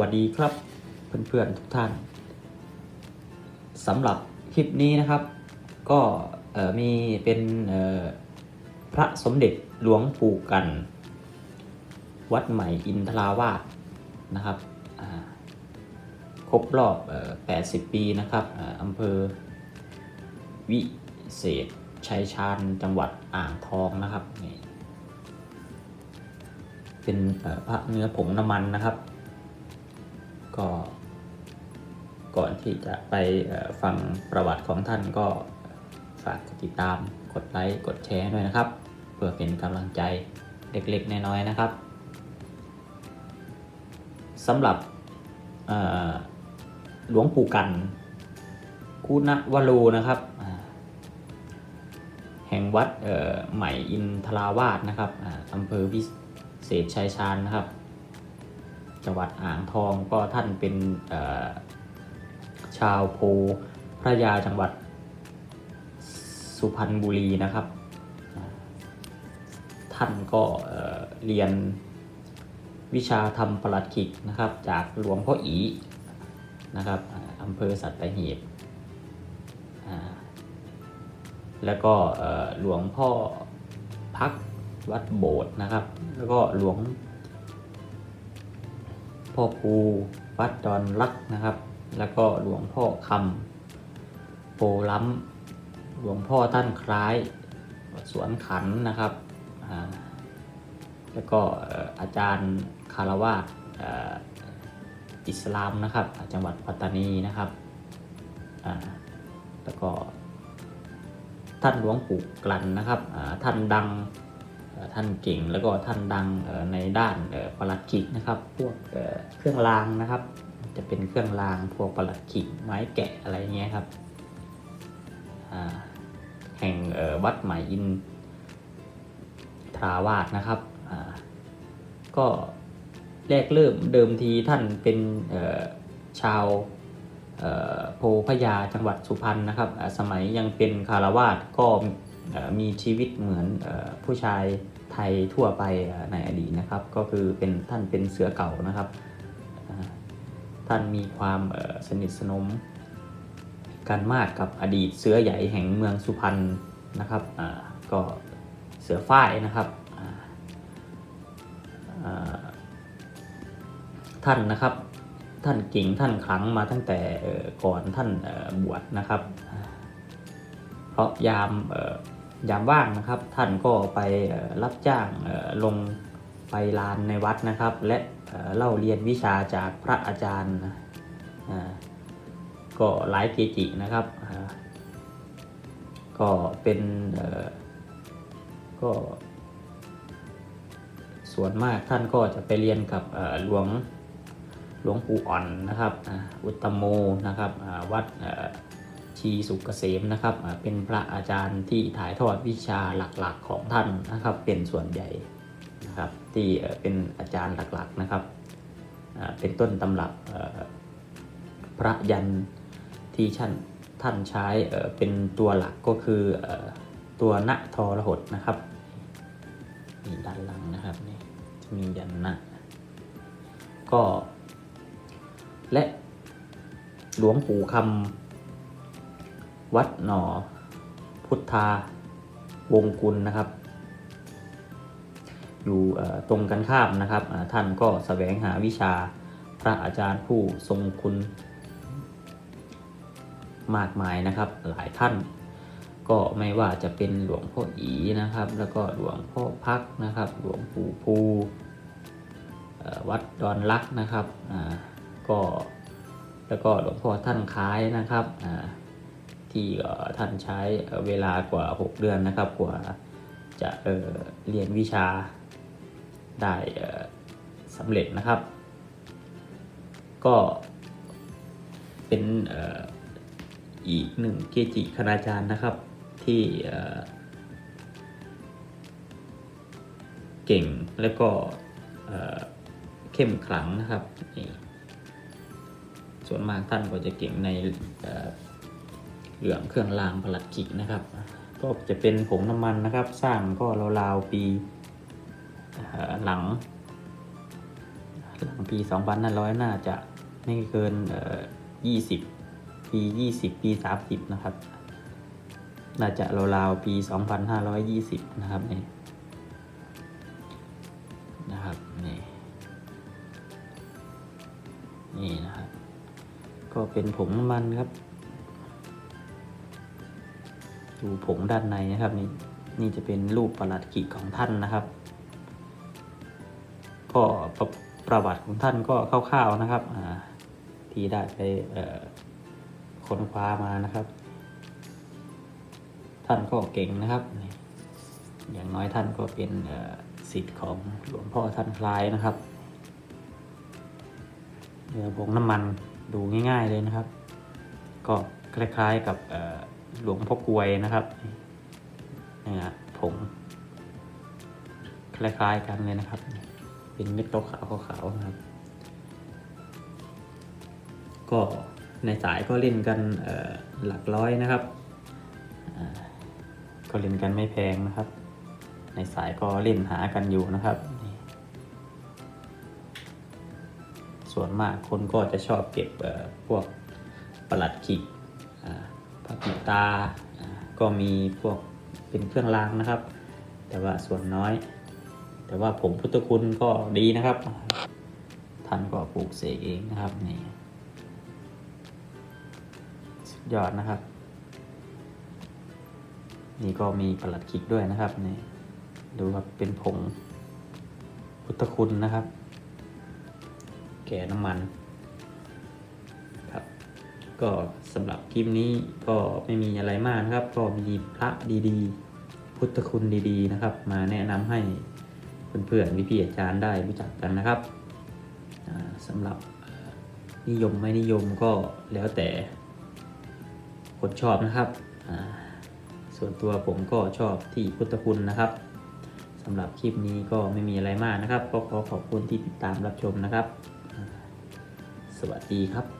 วัสดีครับเพื่อนๆทุกท่านสำหรับคลิปนี้นะครับ ก็มีเป็นพระสมเด็จหลวงปู่กัน วัดใหม่อินทราวาสนะครับครบรอบ 80 ปีนะครับออำเภอวิเศษชัยชาญจังหวัดอ่างทองนะครับ เป็นพระเนื้อผงน้ำมันนะครับ ก็ก่อนที่จะไปฟังประวัติของท่านก็ฝากกดติดตามกดไลค์กดแชร์ด้วยนะครับ เพื่อเป็นกำลังใจเล็กๆ น้อยๆนะครับสำหรับหลวงปู่กันคุณวโรนะครับ แห่งวัดใหม่อินทราวาสนะครับอ่าอำเภอวิเศษชัยชาญนะครับ จังหวัดอ่างทอง ก็ท่านเป็นชาวโพพระยาจังหวัดสุพรรณบุรีนะครับ ท่านก็เเรียนวิชาทำประหลัดขิกนะครับ จากหลวงพ่ออีนะครับอำเภอสัตหีบแล้วก็หลวงพ่อพักวัดโบสถ์นะครับ แล้วก็หลวง พ่อครูวัดดอนลักนะครับ แล้วก็หลวงพ่อคำโพล้ำหลวงพ่อท่านคล้าย สวนขันนะครับ แล้วก็อาจารย์คารวาสเอ่ออิสลามนะครับจังหวัดปัตตานีนะครับ แล้วก็ท่านหลวงปู่กลั่นนะครับท่านดัง ท่านเก่งแล้วก็ท่านดังในด้านประหลัดขิกนะครับ พวกเครื่องรางนะครับ จะเป็นเครื่องรางพวกประหลัดขิกไม้แกะอะไรเงี้ยครับแห่งวัดหม่อินทราวาสนะครับก็แรกเริ่มเดิมทีท่านเป็นชาวโพพยาจังหวัดสุพรรณนะครับ สมัยยังเป็นคารวาสก็มีชีวิตเหมือนผู้ชาย ไทยทั่วไปในอดีตนะครับ ก็คือเป็นท่านเป็นเสือเก่านะครับ ท่านมีความสนิทสนมกันมากกับอดีตเสือใหญ่แห่งเมืองสุพรรณนะครับก็เสือฝ้ายนะครับท่านนะครับท่านเก่งท่านขลังมาตั้งแต่ก่อนท่านบวชนะครับ เพราะยามเยามว่างนะครับ ท่านก็ไปรับจ้างลงไปลานในวัดนะครับ และเล่าเรียนวิชาจากพระอาจารย์ก็หลายเกจินะครับก็เป็นก็ ส่วนมากท่านก็จะไปเรียนกับหลวงหลวงปู่อ่อนนะครับ อุตตมโมนะครับวัด ชีสุกเกษมนะครับเป็นพระอาจารย์ที่ถ่ายทอดวิชาหลักๆของท่านนะครับ เป็นส่วนใหญ่นะครับที่เป็นอาจารย์หลักๆนะครับ เป็นต้นตำรับพระยันที่ท่านท่านใช้เป็นตัวหลักก็คือเอ่อตัวณทรหดนะครับนี่ด้านหลังนะครับนี่จะมียันนะก็ และหลวงปู่คำ วัดหนอ พุทธาวงกุลนะครับ อยู่ตรงกันข้ามนะครับ ท่านก็แสวงหาวิชาพระอาจารย์ผู้ทรงคุณมากมายนะครับ หลายท่าน ก็ไม่ว่าจะเป็นหลวงพ่ออีนะครับ แล้วก็หลวงพ่อพักนะครับ หลวงปู่ภูวัดดอนลักษณ์นะครับ ก็แล้วก็หลวงพ่อท่านคล้ายนะครับ ที่ท่านใช้เวลากว่า 6 เดือนนะครับ กว่าจะเเรียนวิชาได้สำเร็จนะครับ ก็เป็นอ,อีกหนึ่งเกจิคณาจารย์นะครับที่เก่งและก็เเข้มขลังนะครับ ส่วนมากท่านก็จะเก่งใน เหลืองเครื่องรางผลัดขิกนะครับ ก็จะเป็นผงน้ำมันนะครับ สร้างก็ราวๆปีหลัง หลังปี 2500 น่าจะไม่เกินเอ่อ20 ปี 20 ปี 30 นะครับ น่าจะราวๆปี 2520 นะครับนี่นะครับนี่นี่นะครับ ก็เป็นผงน้ำมันครับ ดูผงด้านในนะครับนี่นี่จะเป็นรูปประหลัดขีของท่านนะครับก็ประประวัติของท่านก็คร่าวๆนะครับที่ได้ไปค้นคว้ามานะครับ ท่านก็เก่งนะครับ อย่างน้อยท่านก็เป็นสิทธิ์ของหลวงพ่อท่านคลายนะครับเรือผงน้ำมันดูง่าย ๆเลยนะครับ ก็คล้ายๆกับ หลวงพ่อกวยนะครับนี่นะผงคล้ายๆกันเลยนะครับ เป็นเม็ดขาวๆขาวๆนะครับ ก็ในสายก็เล่นกันหลักร้อยนะครับ ก็เล่นกันไม่แพงนะครับ ในสายก็เล่นหากันอยู่นะครับ ส่วนมากคนก็จะชอบเก็บพวกประหลัดขิก อ่าพระปิดตา ก็มีพวกเป็นเครื่องรางนะครับ แต่ว่าส่วนน้อย แต่ว่าผมพุทธคุณก็ดีนะครับ ท่านก็ปลูกเสกเองนะครับนี่สุดยอดนะครับ นี่ก็มีประหลัดขิกด้วยนะครับนี่ดูครับเป็นผงพุทธคุณนะครับ แก่น้ำมัน ก็สำหรับคลิปนี้ก็ไม่มีอะไรมากนะครับ ก็มีพระดีๆ พุทธคุณดีๆนะครับ มาแนะนำให้เพื่อนๆพี่ๆอาจารย์ได้รู้จักกันนะครับสำหรับนิยมไม่นิยมก็แล้วแต่คนชอบนะครับ ส่วนตัวผมก็ชอบที่พุทธคุณนะครับสำหรับคลิปนี้ก็ไม่มีอะไรมากนะครับ ก็ขอขอบคุณที่ติดตามรับชมนะครับ สวัสดีครับ